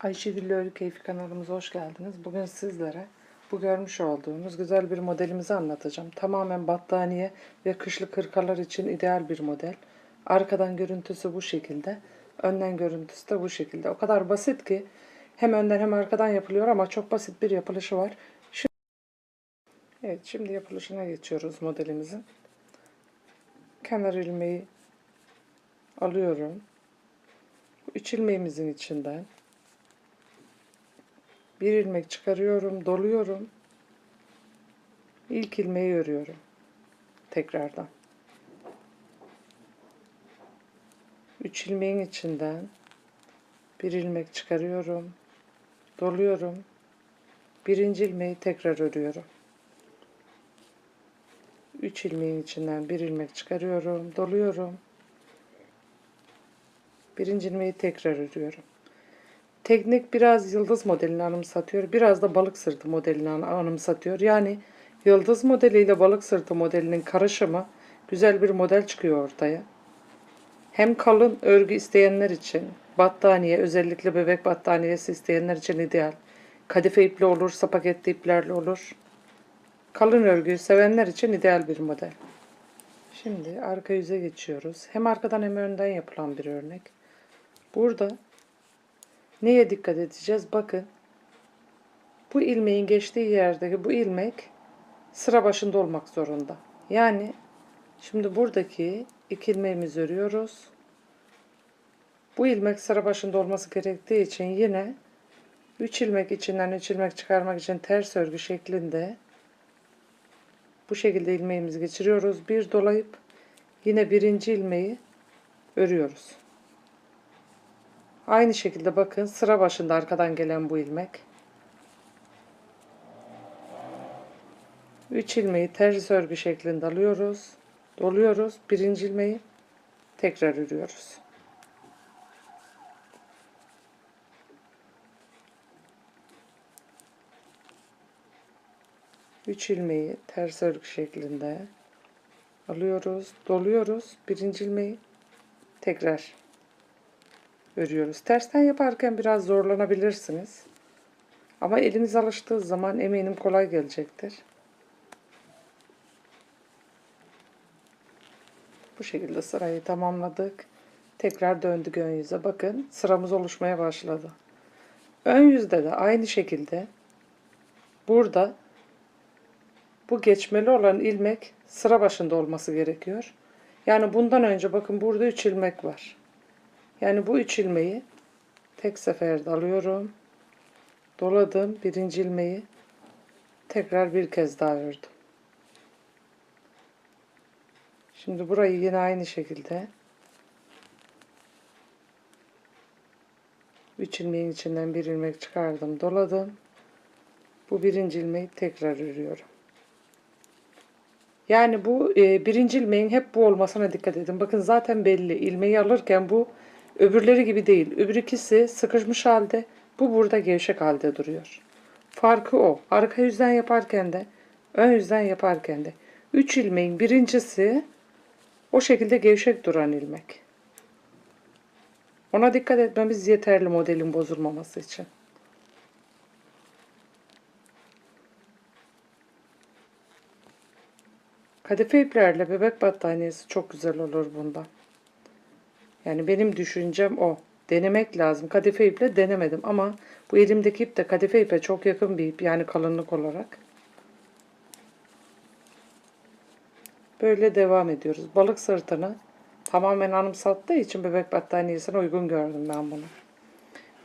Ayşe Güllü Örgü Keyfi kanalımıza hoş geldiniz. Bugün sizlere bu görmüş olduğunuz güzel bir modelimizi anlatacağım. Tamamen battaniye ve kışlık hırkalar için ideal bir model. Arkadan görüntüsü bu şekilde. Önden görüntüsü de bu şekilde. O kadar basit ki hem önden hem arkadan yapılıyor ama çok basit bir yapılışı var. Şimdi, evet şimdi yapılışına geçiyoruz modelimizin. Kenar ilmeği alıyorum. Bu üç ilmeğimizin içinden bir ilmek çıkarıyorum, doluyorum. İlk ilmeği örüyorum. Tekrardan. Üç ilmeğin içinden bir ilmek çıkarıyorum, doluyorum. Birinci ilmeği tekrar örüyorum. Üç ilmeğin içinden bir ilmek çıkarıyorum, doluyorum. Birinci ilmeği tekrar örüyorum. Teknik biraz yıldız modelini anımsatıyor. Biraz da balık sırtı modelini an- anımsatıyor. Yani yıldız modeliyle balık sırtı modelinin karışımı güzel bir model çıkıyor ortaya. Hem kalın örgü isteyenler için, battaniye, özellikle bebek battaniyesi isteyenler için ideal. Kadife ipli olursa paketli iplerle olur. Kalın örgüyü sevenler için ideal bir model. Şimdi arka yüze geçiyoruz. Hem arkadan hem önden yapılan bir örnek. Burada neye dikkat edeceğiz? Bakın. Bu ilmeğin geçtiği yerdeki bu ilmek sıra başında olmak zorunda. Yani şimdi buradaki iki ilmeğimizi örüyoruz. Bu ilmek sıra başında olması gerektiği için yine 3 ilmek içinden 3 ilmek çıkarmak için ters örgü şeklinde bu şekilde ilmeğimizi geçiriyoruz. Bir dolayıp yine birinci ilmeği örüyoruz. Aynı şekilde bakın sıra başında arkadan gelen bu ilmek. 3 ilmeği ters örgü şeklinde alıyoruz. Doluyoruz. Birinci ilmeği tekrar örüyoruz. Üç ilmeği ters örgü şeklinde alıyoruz, doluyoruz. Birinci ilmeği tekrar örüyoruz. Tersten yaparken biraz zorlanabilirsiniz. Ama eliniz alıştığı zaman eminim kolay gelecektir. Bu şekilde sırayı tamamladık. Tekrar döndük ön yüze. Bakın sıramız oluşmaya başladı. Ön yüzde de aynı şekilde burada bu geçmeli olan ilmek sıra başında olması gerekiyor. Yani bundan önce bakın burada 3 ilmek var. Yani bu 3 ilmeği tek seferde alıyorum. Doladım birinci ilmeği tekrar bir kez daha ördüm. Şimdi burayı yine aynı şekilde 3 ilmeğin içinden bir ilmek çıkardım, doladım. Bu birinci ilmeği tekrar örüyorum. Yani bu e, birinci ilmeğin hep bu olmasına dikkat edin. Bakın zaten belli. İlmeği alırken bu öbürleri gibi değil. Öbür ikisi sıkışmış halde. Bu burada gevşek halde duruyor. Farkı o. Arka yüzden yaparken de ön yüzden yaparken de. Üç ilmeğin birincisi o şekilde gevşek duran ilmek. Ona dikkat etmemiz yeterli modelin bozulmaması için. Kadife iplerle bebek battaniyesi çok güzel olur bunda. Yani benim düşüncem o. Denemek lazım. Kadife iple denemedim ama bu elimdeki ip de kadife ipe çok yakın bir ip. Yani kalınlık olarak. Böyle devam ediyoruz. Balık sırtını tamamen anımsattığı için bebek battaniyesine uygun gördüm ben bunu.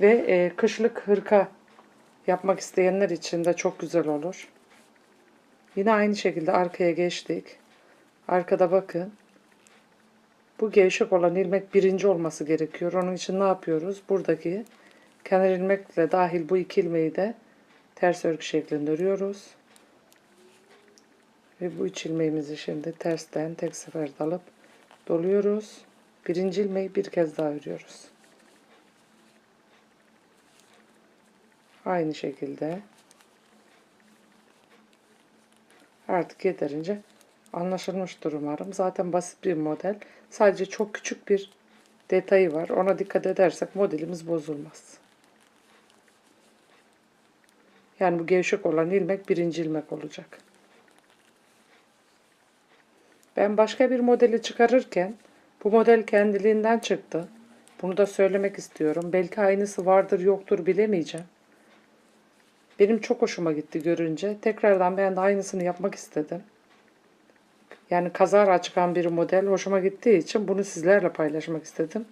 Ve e, kışlık hırka yapmak isteyenler için de çok güzel olur. Yine aynı şekilde arkaya geçtik. Arkada bakın. Bu gevşek olan ilmek birinci olması gerekiyor. Onun için ne yapıyoruz? Buradaki kenar ilmekle dahil bu iki ilmeği de ters örgü şeklinde örüyoruz. Ve bu üç ilmeğimizi şimdi tersten tek seferde alıp doluyoruz. Birinci ilmeği bir kez daha örüyoruz. Aynı şekilde artık yeterince anlaşılmıştır umarım. Zaten basit bir model. Sadece çok küçük bir detayı var. Ona dikkat edersek modelimiz bozulmaz. Yani bu gevşek olan ilmek birinci ilmek olacak. Ben başka bir modeli çıkarırken bu model kendiliğinden çıktı. Bunu da söylemek istiyorum. Belki aynısı vardır yoktur bilemeyeceğim. Benim çok hoşuma gitti görünce. Tekrardan ben de aynısını yapmak istedim. Yani kazara çıkan bir model hoşuma gittiği için bunu sizlerle paylaşmak istedim.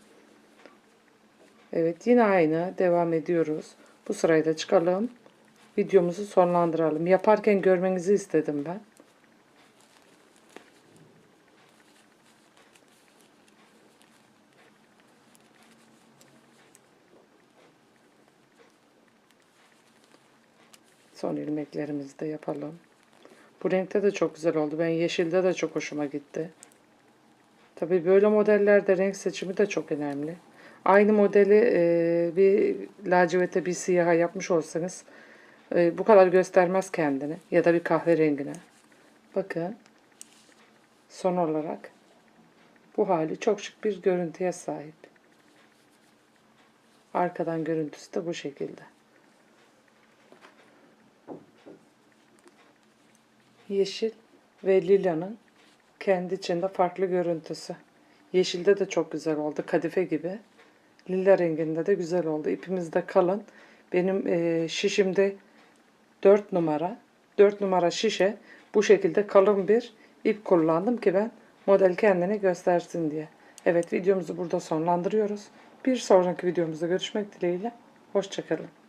Evet yine aynı devam ediyoruz. Bu sırayı da çıkalım. Videomuzu sonlandıralım. Yaparken görmenizi istedim ben. Son ilmeklerimizi de yapalım. Bu renkte de çok güzel oldu. Ben yeşilde de çok hoşuma gitti. Tabii böyle modellerde renk seçimi de çok önemli. Aynı modeli e, bir lacivete bir siyaha yapmış olsanız e, bu kadar göstermez kendini. Ya da bir kahverengine. Bakın. Son olarak bu hali çok şık bir görüntüye sahip. Arkadan görüntüsü de bu şekilde. Yeşil ve lilanın kendi içinde farklı görüntüsü. Yeşilde de çok güzel oldu. Kadife gibi. Lila renginde de güzel oldu. İpimiz de kalın. Benim e, şişimde 4 numara. 4 numara şişe. Bu şekilde kalın bir ip kullandım ki ben model kendini göstersin diye. Evet videomuzu burada sonlandırıyoruz. Bir sonraki videomuzda görüşmek dileğiyle. Hoşçakalın.